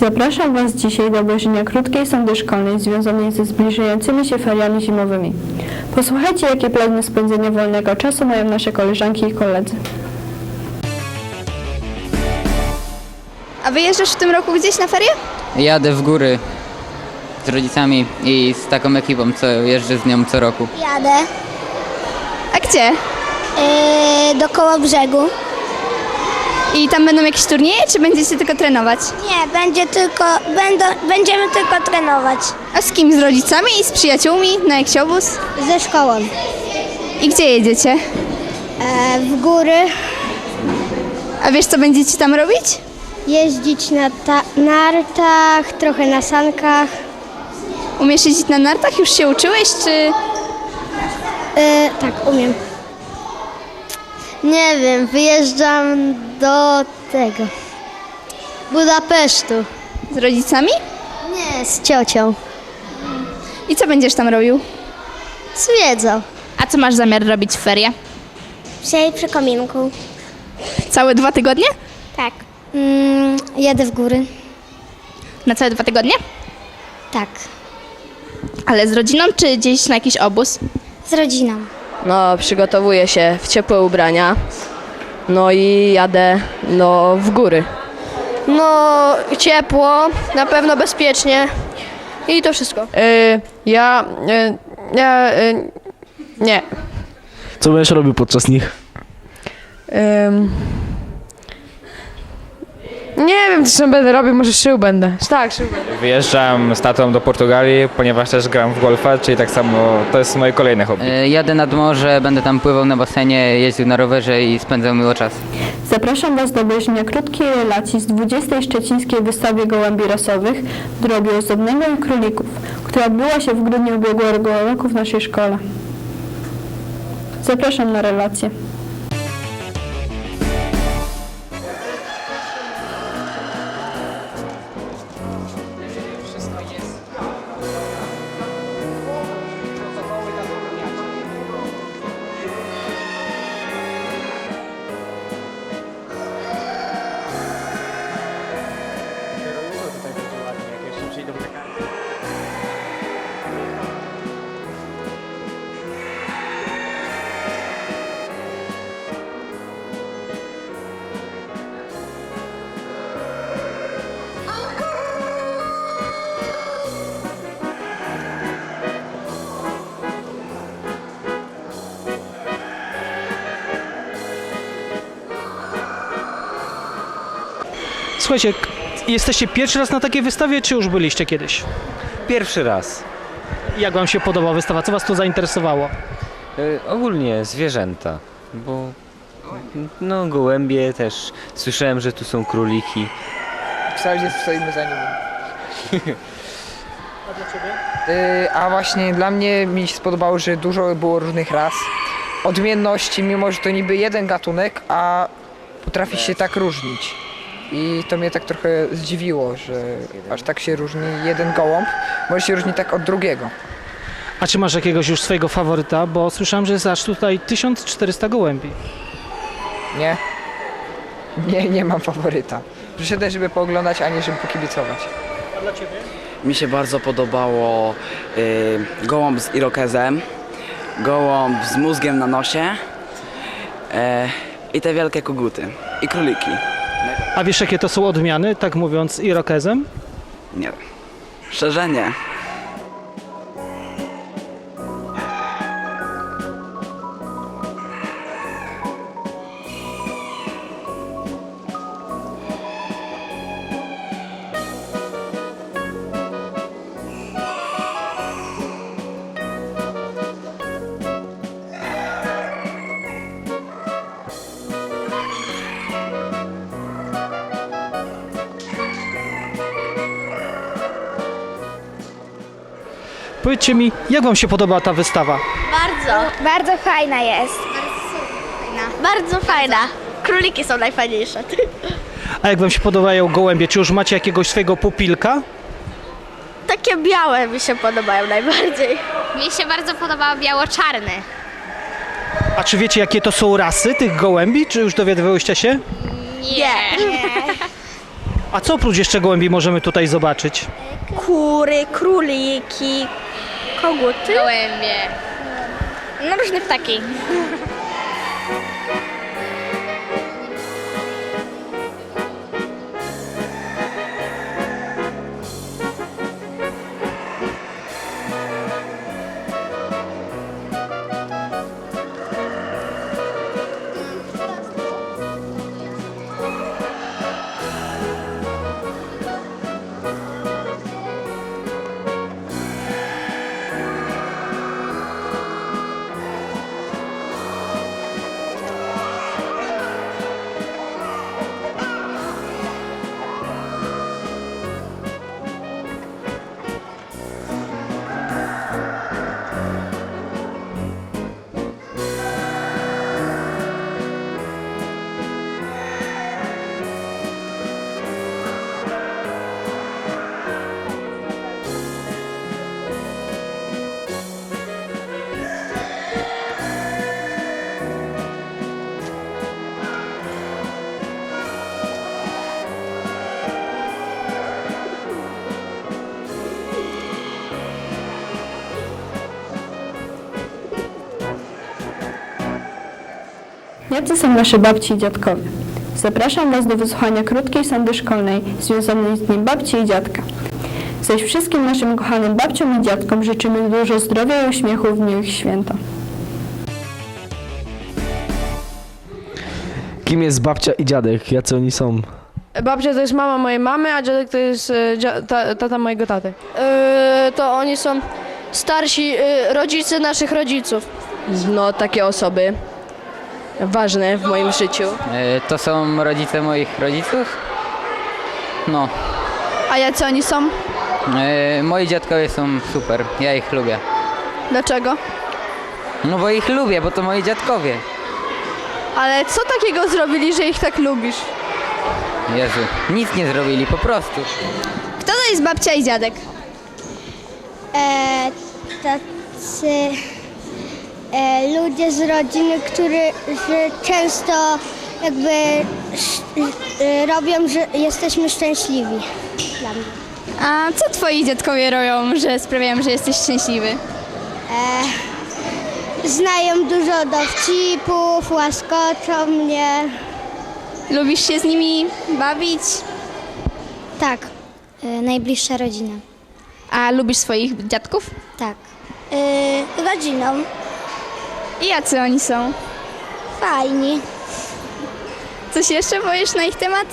Zapraszam Was dzisiaj do obejrzenia krótkiej sądy szkolnej związanej ze zbliżającymi się feriami zimowymi. Posłuchajcie, jakie plany spędzenia wolnego czasu mają nasze koleżanki i koledzy. A wyjeżdżasz w tym roku gdzieś na ferie? Jadę w góry z rodzicami i z taką ekipą, co jeżdżę z nią co roku. Jadę A gdzie? yy, do koło brzegu. I tam będą jakieś turnieje, czy będziecie tylko trenować? Nie, będzie tylko, będą, będziemy tylko trenować. A z kim? Z rodzicami i z przyjaciółmi? Na obóz? Ze szkołą. I gdzie jedziecie? E, w góry A wiesz, co będziecie tam robić? jeździć na ta- nartach, trochę na sankach. Umiesz jeździć na nartach? Już się uczyłeś, czy... E, tak, umiem. Nie wiem, wyjeżdżam do tego. Budapesztu. Z rodzicami? Nie, z ciocią. I co będziesz tam robił? Zwiedzał. A co masz zamiar robić w ferie? Dzisiaj przy kominku. Całe dwa tygodnie? Tak. Mm, jadę w góry. Na całe dwa tygodnie? Tak. Ale z rodziną, czy gdzieś na jakiś obóz? Z rodziną. No, przygotowuję się w ciepłe ubrania. No i jadę no, w góry. No, ciepło, na pewno bezpiecznie. I to wszystko. ja. ja. nie. Co będziesz robił podczas nich? Wiem, co będę robił, może szył będę. Tak, szył będę. Wyjeżdżam z tatą do Portugalii, ponieważ też gram w golfa, czyli tak samo to jest moje kolejne hobby. E, Jadę nad morze, będę tam pływał na basenie, jeździł na rowerze i spędzał miło czas. Zapraszam Was do obejrzenia krótkiej relacji z 20. Szczecińskiej Wystawy Gołębi Rasowych, drobiu ozdobnego i królików, która odbyła się w grudniu ubiegłego roku w naszej szkole. Zapraszam na relację. Słuchajcie, jesteście pierwszy raz na takiej wystawie, czy już byliście kiedyś? Pierwszy raz. Jak wam się podoba wystawa? Co was tu zainteresowało? Y, ogólnie zwierzęta, bo no gołębie też. Słyszałem, że tu są króliki. Cały stoimy za nimi. Y, A właśnie dla mnie mi się spodobało, że dużo było różnych ras. Odmienności, mimo że to niby jeden gatunek, a potrafi się tak różnić. I to mnie tak trochę zdziwiło, że aż tak się różni jeden gołąb, może się różni tak od drugiego. A czy masz jakiegoś już swojego faworyta? Bo słyszałem, że jest aż tutaj 1400 gołębi. Nie? Nie, nie mam faworyta. Przyszedłem, żeby pooglądać, a nie żeby pokibicować. Mi się bardzo podobało y, gołąb z irokezem, gołąb z mózgiem na nosie e, i te wielkie koguty i króliki. A wiesz jakie to są odmiany, tak mówiąc irokezem? Nie. Szczerze nie. Powiedzcie mi, jak wam się podoba ta wystawa? Bardzo. Bardzo fajna jest. Bardzo fajna. Króliki są najfajniejsze. A jak wam się podobają gołębie? Czy już macie jakiegoś swojego pupilka? Takie białe mi się podobają najbardziej. Mi się bardzo podobał biało-czarny. A czy wiecie jakie to są rasy tych gołębi? Czy już dowiadywałyście się? Nie. A co oprócz jeszcze gołębi możemy tutaj zobaczyć? Kury, króliki, koguty. Gołębie. No różne ptaki. Jacy są nasze babci i dziadkowie? Zapraszam Was do wysłuchania krótkiej sądy szkolnej związanej z Dniem Babci i Dziadka. Zaś wszystkim naszym kochanym babciom i dziadkom życzymy dużo zdrowia i uśmiechu w dniu ich święta. Kim jest babcia i dziadek? Jacy oni są? Babcia to jest mama mojej mamy, a dziadek to jest e, dzia- ta, tata mojego taty. E, to oni są starsi e, rodzice naszych rodziców. No, takie osoby ważne w moim życiu. E, To są rodzice moich rodziców? No. A jacy oni są? E, Moi dziadkowie są super, ja ich lubię. Dlaczego? No bo ich lubię, bo to moi dziadkowie. Ale co takiego zrobili, że ich tak lubisz? Jezu, nic nie zrobili, po prostu. Kto to jest babcia i dziadek? E, tacy ludzie z rodziny, którzy często jakby sz, e, robią, że jesteśmy szczęśliwi. Dla mnie. A co twoi dziadkowie robią, że sprawiają, że jesteś szczęśliwy? E, znają dużo dowcipów, łaskoczą mnie. Lubisz się z nimi bawić? Tak, e, najbliższa rodzina. A lubisz swoich dziadków? Tak. E, rodziną. I jacy oni są? Fajni. Coś jeszcze powiesz na ich temat?